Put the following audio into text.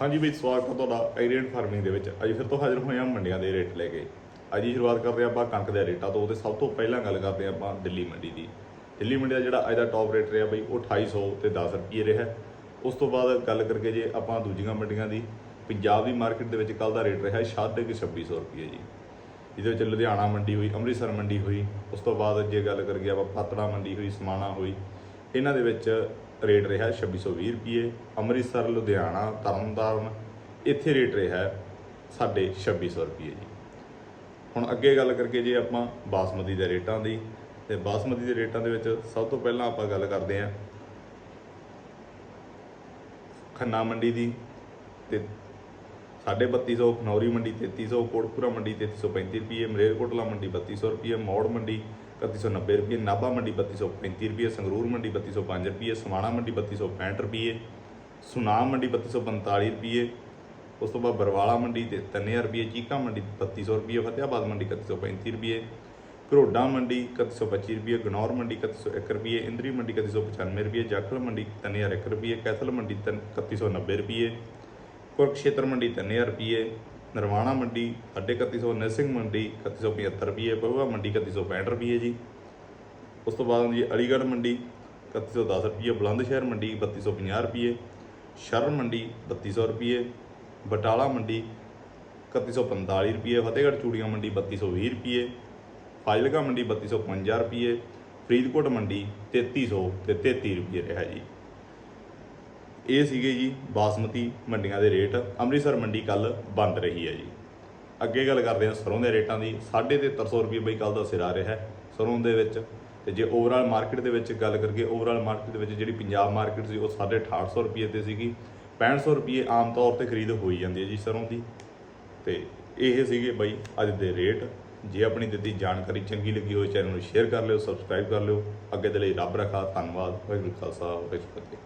ਹਾਂਜੀ ਵੀ ਸਵਾਗਤ ਹੈ ਤੁਹਾਡਾ ਐਗਰੀਡ ਫਾਰਮਿੰਗ ਦੇ ਵਿੱਚ। ਅੱਜ ਫਿਰ ਤੋਂ ਹਾਜ਼ਰ ਹੋਏ ਹਾਂ ਮੰਡੀਆਂ ਦੇ ਰੇਟ ਲੈ ਕੇ। ਅੱਜ ਦੀ ਸ਼ੁਰੂਆਤ ਕਰਦੇ ਹਾਂ ਆਪਾਂ ਕਣਕ ਦੇ ਰੇਟਾਂ ਤੋਂ। ਤੇ ਸਭ ਤੋਂ ਪਹਿਲਾਂ ਗੱਲ ਕਰਦੇ ਹਾਂ ਆਪਾਂ ਦਿੱਲੀ ਮੰਡੀ ਦੀ। ਦਿੱਲੀ ਮੰਡੀ ਦਾ ਜਿਹੜਾ ਅੱਜ ਦਾ ਟੌਪ ਰੇਟ ਰਿਹਾ ਬਈ, ਉਹ 2800 ਤੇ 10 ਰੁਪਏ ਰਿਹਾ। ਉਸ ਤੋਂ ਬਾਅਦ ਗੱਲ ਕਰਕੇ ਜੇ ਆਪਾਂ ਦੂਜੀਆਂ ਮੰਡੀਆਂ ਦੀ, ਪੰਜਾਬ ਦੀ ਮਾਰਕੀਟ ਦੇ ਵਿੱਚ ਕੱਲ ਦਾ ਰੇਟ ਰਿਹਾ ਸ਼ਾਦੇ ਕਿ 2600 ਰੁਪਏ ਜੀ। ਇਹਦੇ ਵਿੱਚ ਲੁਧਿਆਣਾ ਮੰਡੀ ਹੋਈ, ਅੰਮ੍ਰਿਤਸਰ ਮੰਡੀ ਹੋਈ। ਉਸ ਤੋਂ ਬਾਅਦ ਜੇ ਗੱਲ ਕਰੀਏ ਆਪਾਂ ਪਾਤੜਾ ਮੰਡੀ ਹੋਈ, ਸਮਾਣਾ ਹੋਈ। ਇਹਨਾਂ ਦੇ ਵਿੱਚ ਰੇਟ ਰਿਹਾ 2620 ਰੁਪਏ, ਅੰਮ੍ਰਿਤਸਰ, ਲੁਧਿਆਣਾ, ਤਰਨਤਾਰਨ, ਇੱਥੇ ਰੇਟ ਰਿਹਾ ਸਾਡੇ 2600 ਰੁਪਏ ਜੀ। ਹੁਣ ਅੱਗੇ ਗੱਲ ਕਰਕੇ ਜੇ ਆਪਾਂ ਬਾਸਮਤੀ ਦੇ ਰੇਟਾਂ ਦੀ, ਤੇ ਬਾਸਮਤੀ ਦੇ ਰੇਟਾਂ ਦੇ ਵਿੱਚ ਸਭ ਤੋਂ ਪਹਿਲਾਂ ਆਪਾਂ ਗੱਲ ਕਰਦੇ ਹਾਂ ਖੰਨਾ ਮੰਡੀ ਦੀ ਤੇ 3250 ਖਨੌਰੀ ਮੰਡੀ 3300 ਕੋਟਪੁਰਾ ਮੰਡੀ 3335 ਰੁਪਏ ਮਰੇਰਕੋਟਲਾ ਮੰਡੀ 3200 ਰੁਪਏ, ਮੌੜ ਮੰਡੀ 3190 ਰੁਪਏ, ਨਾਭਾ ਮੰਡੀ 3235 ਰੁਪਏ, ਸੰਗਰੂਰ ਮੰਡੀ 3205 ਰੁਪਏ, ਸਮਾਣਾ ਮੰਡੀ 3265 ਰੁਪਏ, ਸੁਨਾਮ ਮੰਡੀ 3245 ਰੁਪਏ, ਉਸ ਤੋਂ ਬਾਅਦ ਬਰਵਾਲਾ ਮੰਡੀ ਤੇ 3000 ਰੁਪਏ, ਚੀਕਾ ਮੰਡੀ 3200 ਰੁਪਏ, ਫਤਿਆਬਾਦ ਮੰਡੀ 3135 ਰੁਪਏ, ਘਰੋਡਾ ਮੰਡੀ 3125 ਰੁਪਏ, ਗਨੌਰ ਮੰਡੀ 3101 ਰੁਪਏ, ਇੰਦਰੀ ਮੰਡੀ 3195 ਰੁਪਏ, ਜਾਖਲ ਮੰਡੀ 3001 ਰੁਪਏ, ਕੈਥਲ ਮੰਡੀ 3190 ਰੁਪਏ, ਕੁਰਕਸ਼ੇਤਰ ਮੰਡੀ 3000 ਰੁਪਏ ਨਰਵਾਣਾ ਮੰਡੀ 3150 ਨਰਸਿੰਘ ਮੰਡੀ 3175 ਰੁਪਏ ਪਹੁਆ ਮੰਡੀ 3165 ਰੁਪਏ ਜੀ। ਉਸ ਤੋਂ ਬਾਅਦ ਜੀ ਅਲੀਗੜ੍ਹ ਮੰਡੀ 3110 ਰੁਪਏ ਬੁਲੰਦ ਸ਼ਹਿਰ ਮੰਡੀ 3250 ਰੁਪਏ ਸ਼ਰਨ ਮੰਡੀ 3200 ਰੁਪਏ ਬਟਾਲਾ ਮੰਡੀ 3145 ਰੁਪਏ ਫਤਿਹਗੜ੍ਹ ਚੂੜੀਆਂ ਮੰਡੀ 3220 ਰੁਪਏ ਫਾਜ਼ਿਲਕਾ ਮੰਡੀ 3255 ਰੁਪਏ ਫਰੀਦਕੋਟ ਮੰਡੀ 3300 ਤੇ 33 ਰੁਪਏ ਰਿਹਾ ਜੀ। ਇਹ ਸੀਗੇ ਜੀ ਬਾਸਮਤੀ ਮੰਡੀਆਂ ਦੇ ਰੇਟ। ਅੰਮ੍ਰਿਤਸਰ ਮੰਡੀ ਕੱਲ ਬੰਦ ਰਹੀ ਹੈ ਜੀ। ਅੱਗੇ ਗੱਲ ਕਰਦੇ ਹਾਂ ਸਰੋਂ ਦੇ ਰੇਟਾਂ ਦੀ। 350 ਰੁਪਏ ਬਈ ਕੱਲ ਦਾ ਸਿਰ ਆ ਰਿਹਾ ਹੈ ਸਰੋਂ ਦੇ ਵਿੱਚ। ਤੇ ਜੇ ਓਵਰਆਲ ਮਾਰਕੀਟ ਦੇ ਵਿੱਚ ਗੱਲ ਕਰੀਏ ਓਵਰਆਲ ਮਾਰਕੀਟ ਦੇ ਵਿੱਚ ਜਿਹੜੀ ਪੰਜਾਬ ਮਾਰਕੀਟ ਸੀ, ਉਹ 850 ਰੁਪਏ ਤੇ ਸੀਗੀ। 6500 ਰੁਪਏ ਆਮ ਤੌਰ ਤੇ ਖਰੀਦ ਹੋਈ ਜਾਂਦੀ ਹੈ ਜੀ ਸਰੋਂ ਦੀ। ਤੇ ਇਹ ਸੀਗੇ ਬਈ ਅੱਜ ਦੇ ਰੇਟ। ਜੇ ਆਪਣੀ ਦਿੱਤੀ ਜਾਣਕਾਰੀ ਚੰਗੀ ਲੱਗੀ ਹੋਵੇ, ਚੈਨਲ ਨੂੰ ਸ਼ੇਅਰ ਕਰ ਲਿਓ ਸਬਸਕ੍ਰਾਈਬ ਕਰ ਲਿਓ। ਅੱਗੇ ਦੇ ਲਈ ਰੱਬ ਰੱਖਾ। ਧੰਨਵਾਦ। ਵਾਹਿਗੁਰੂ ਖਾਲਸਾ, ਵਾਹਿਗੁਰੂ ਫਤਿਹ।